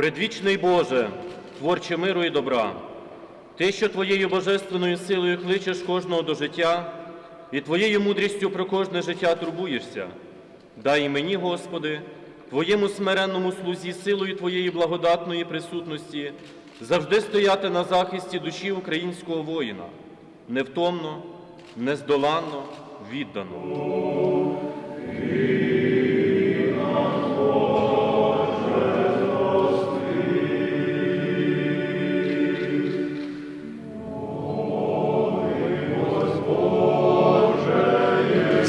Предвічний Боже, творче миру і добра, Ти, що Твоєю божественною силою кличеш кожного до життя, і Твоєю мудрістю про кожне життя турбуєшся. Дай мені, Господи, Твоєму смиренному слузі силою Твоєї благодатної присутності завжди стояти на захисті душі українського воїна, невтомно, нездоланно, віддано.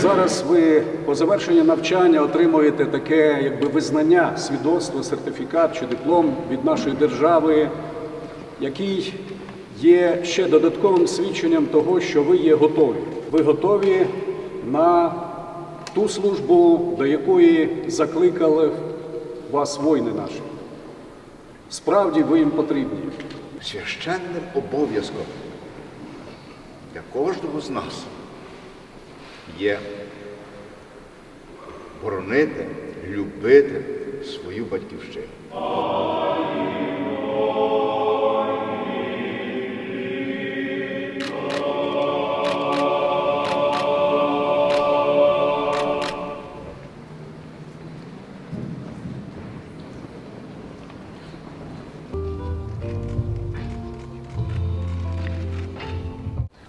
Зараз ви по завершенні навчання отримуєте таке якби визнання, свідоцтво, сертифікат чи диплом від нашої держави, який є ще додатковим свідченням того, що ви є готові. Ви готові на ту службу, до якої закликали вас воїни наші. Справді ви їм потрібні. священним обов'язком для кожного з нас є боронити, любити свою батьківщину.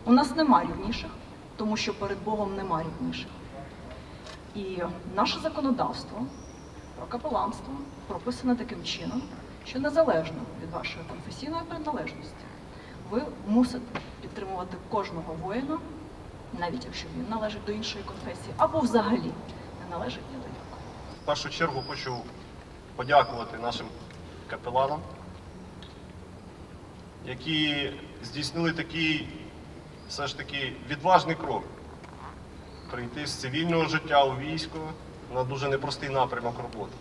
У нас нема рівніших, тому що перед Богом нема рівніших. І наше законодавство про капеланство прописане таким чином, що незалежно від вашої конфесійної приналежності, ви мусите підтримувати кожного воїна, навіть якщо він належить до іншої конфесії, або взагалі не належить ні до якої. В першу чергу хочу подякувати нашим капеланам, які здійснили такий все ж таки відважний крок прийти з цивільного життя у військо на дуже непростий напрямок роботи.